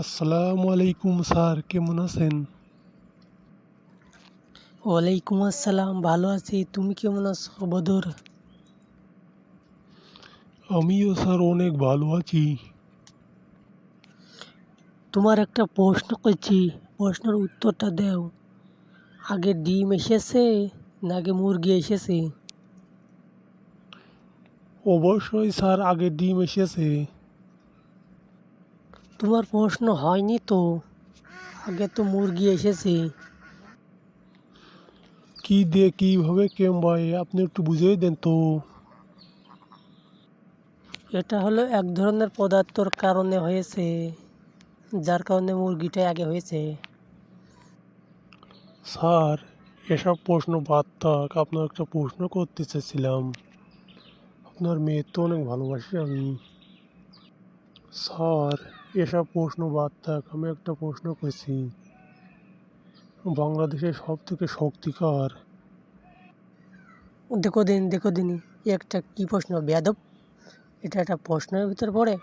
আসসালামু আলাইকুম স্যার কেমন আছেন? ওয়ালাইকুম আসসালাম ভালো আছি। তুমি কেমন আছো বদর? আমিও স্যার অনেক ভালো আছি। তোমার একটা প্রশ্ন করছি প্রশ্নের উত্তরটা দাও। আগে ডিম এসেছে নাকি মুরগি এসেছে? অবশ্যই স্যার আগে ডিম এসেছে। তোমার প্রশ্ন হয়নি তো? আগে তো মুরগি এসেছে। কি দিয়ে কীভাবে কেম ভাই আপনি একটু বুঝিয়ে দেন তো। এটা হলো এক ধরনের পদার্থর কারণে হয়েছে যার কারণে মুরগিটা আগে হয়েছে। স্যার এসব প্রশ্ন বাদ থাক আপনার একটা প্রশ্ন করতে চাইছিলাম আপনার মেয়ে তো অনেক ভালোবাসি আমি। স্যার, এসব প্রশ্ন বাদ থাক, আমি একটা প্রশ্ন করছি। বাংলাদেশের সব থেকে শক্তিকার। দেখো দিন, দেখো দিনই, একটা কি প্রশ্ন? বেয়াদব? এটা একটা প্রশ্নের ভিতর পড়ে।